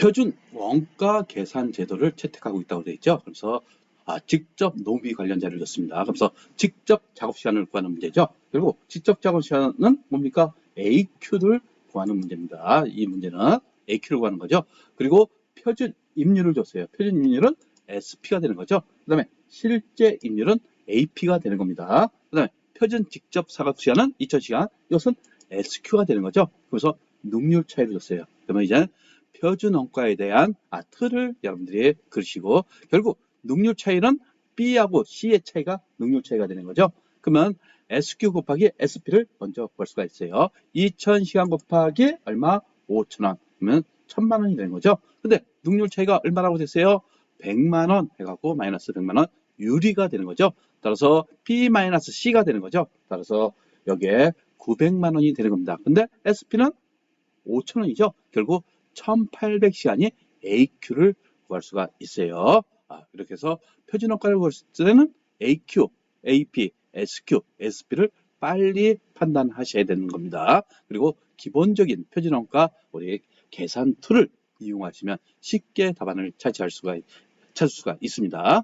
표준 원가 계산 제도를 채택하고 있다고 되어 있죠. 그래서 아, 직접 노비 관련 자료를 줬습니다. 그래서 직접 작업 시간을 구하는 문제죠. 그리고 직접 작업 시간은 뭡니까? AQ를 구하는 문제입니다. 이 문제는 AQ를 구하는 거죠. 그리고 표준 임률을 줬어요. 표준 임률은 SP가 되는 거죠. 그 다음에 실제 임률은 AP가 되는 겁니다. 그 다음에 표준 직접 작업 시간은 2000시간. 이것은 SQ가 되는 거죠. 그래서 능률 차이를 줬어요. 그러면 이제 표준 원가에 대한 아, 틀을 여러분들이 그리시고 결국 능률 차이는 B하고 C의 차이가 능률 차이가 되는 거죠. 그러면 SQ 곱하기 SP를 먼저 볼 수가 있어요. 2000시간 곱하기 얼마? 5,000원. 그러면 1,000만 원이 되는 거죠. 근데 능률 차이가 얼마라고 됐어요? 100만 원 해갖고 마이너스 100만 원 유리가 되는 거죠. 따라서 P 마이너스 C가 되는 거죠. 따라서 여기에 900만 원이 되는 겁니다. 근데 SP는 5천 원이죠. 결국 1800시간이 AQ를 구할 수가 있어요. 아, 이렇게 해서 표준 원가를 구할 때는 AQ, AP, SQ, SP를 빨리 판단하셔야 되는 겁니다. 그리고 기본적인 표준 원가 우리 계산 툴을 이용하시면 쉽게 답안을 차지할 수가 찾을 수가 있습니다.